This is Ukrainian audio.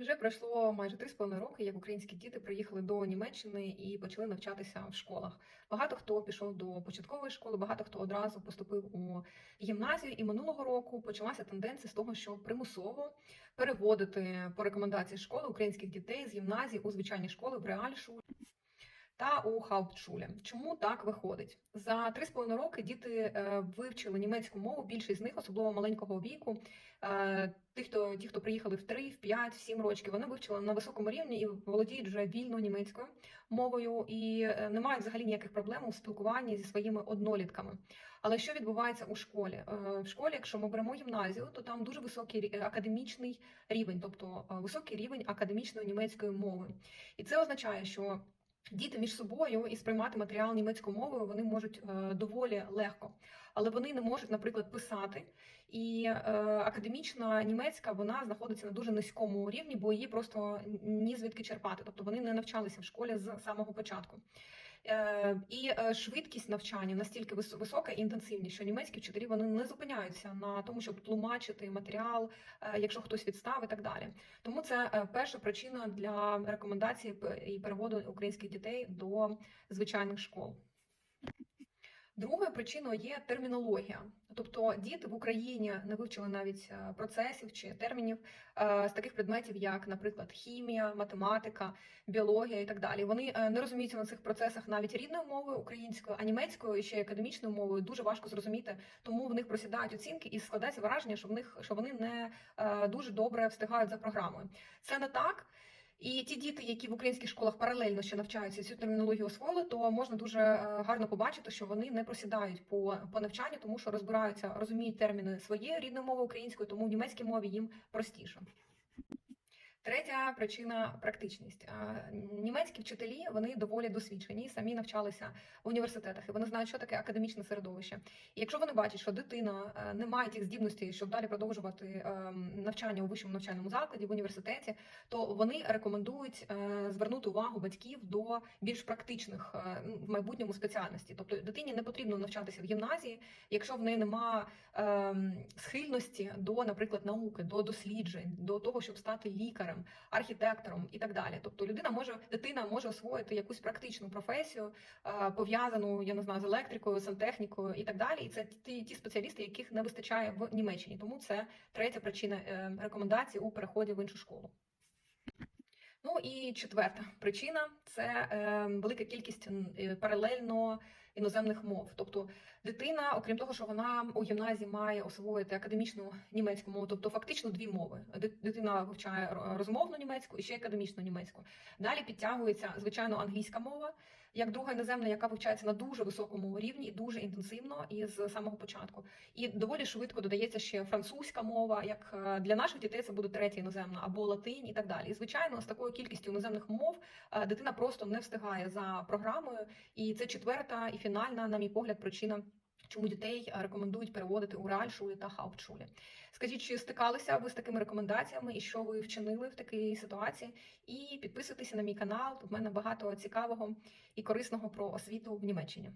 Вже пройшло майже 3,5 роки, як українські діти приїхали до Німеччини і почали навчатися в школах. Багато хто пішов до початкової школи, багато хто одразу поступив у гімназію. І минулого року почалася тенденція з того, що примусово переводити по рекомендації школи українських дітей з гімназії у звичайні школи в реальшулі та у Хауптшулі. Чому так виходить? За 3,5 роки діти е, вивчили німецьку мову. Більшість з них, особливо маленького віку. Е, Ті, хто ті, хто приїхали в 3, в 5, в 7 років, вони вивчили на високому рівні і володіють вже вільно німецькою мовою і е, не мають взагалі ніяких проблем у спілкуванні зі своїми однолітками. Але що відбувається у школі? В школі, якщо ми беремо гімназію, то там дуже високий академічний рівень, тобто високий рівень академічної німецької мови. І це означає, що Діти між собою і сприймати матеріал німецькою мовою вони можуть е, доволі легко, але вони не можуть, наприклад, писати. І е, академічна німецька вона знаходиться на дуже низькому рівні, бо її просто ні звідки черпати. Тобто вони не навчалися в школі з самого початку. Е, і е, швидкість навчання настільки вис- висока і інтенсивні, що німецькі вчителі вони не зупиняються на тому, щоб тлумачити матеріал, е, якщо хтось відстав і так далі. Тому це перша причина для рекомендації і переводу українських дітей до звичайних школ. Другою причиною є термінологія, тобто діти в Україні не вивчили навіть е, процесів чи термінів е, з таких предметів, як, наприклад, хімія, математика, біологія і так далі. Вони е, не розуміються на цих процесах навіть рідною мовою українською, а німецькою і ще академічною мовою дуже важко зрозуміти, тому в них просідають оцінки і складається враження, що в них що вони не дуже добре встигають за програмою. Це не так. І ті діти, які в українських школах паралельно ще навчаються цю термінологію освоїли, то можна дуже е, гарно побачити, що вони не просідають по, по навчанню, тому що розбираються, розуміють терміни своєї рідної мови української, тому в німецькій мові їм простіше. Третя причина практичність. Німецькі вчителі вони доволі досвідчені, самі навчалися в університетах, і вони знають, що таке академічне середовище. І якщо вони бачать, що дитина е, не має тих здібностей, щоб далі продовжувати ем, навчання у вищому навчальному закладі в університеті, то вони рекомендують е, звернути увагу батьків до більш практичних е, в майбутньому спеціальностей. Тобто дитині не потрібно навчатися в гімназії, якщо в неї нема ем, схильності до, наприклад, науки, до досліджень, до того, щоб стати лікарем, архітектором і так далі. Тобто людина може, дитина може освоїти якусь практичну професію, пов'язану, я не знаю, з електрикою, сантехнікою і так далі. І це ті, ті спеціалісти, яких не вистачає в Німеччині. Тому це третя причина е, рекомендації у переході в іншу школу. Ну і четверта причина це е, велика кількість е, паралельно іноземних мов. Тобто дитина, окрім того, що вона у гімназії має освоїти академічну німецьку мову, тобто фактично дві мови. Дитина вивчає розмовну німецьку і ще академічну німецьку. Далі підтягується звичайно англійська мова, як друга іноземна, яка вивчається на дуже високому рівні і дуже інтенсивно і з самого початку. І доволі швидко додається ще французька мова. Як е, для наших дітей це буде третя іноземна або латинь, і так далі. І звичайно, з такою кількістю іноземних мов е, дитина просто не встигає за програмою, і це четверта і фінальна, на мій погляд, причина. Чому дітей е, рекомендують переводити у реальшулі та хаупчулі. Скажіть, чи стикалися ви з такими рекомендаціями і що ви вчинили в такій ситуації? І підписуйтеся на мій канал. Тут в мене багато цікавого і корисного про освіту в Німеччині.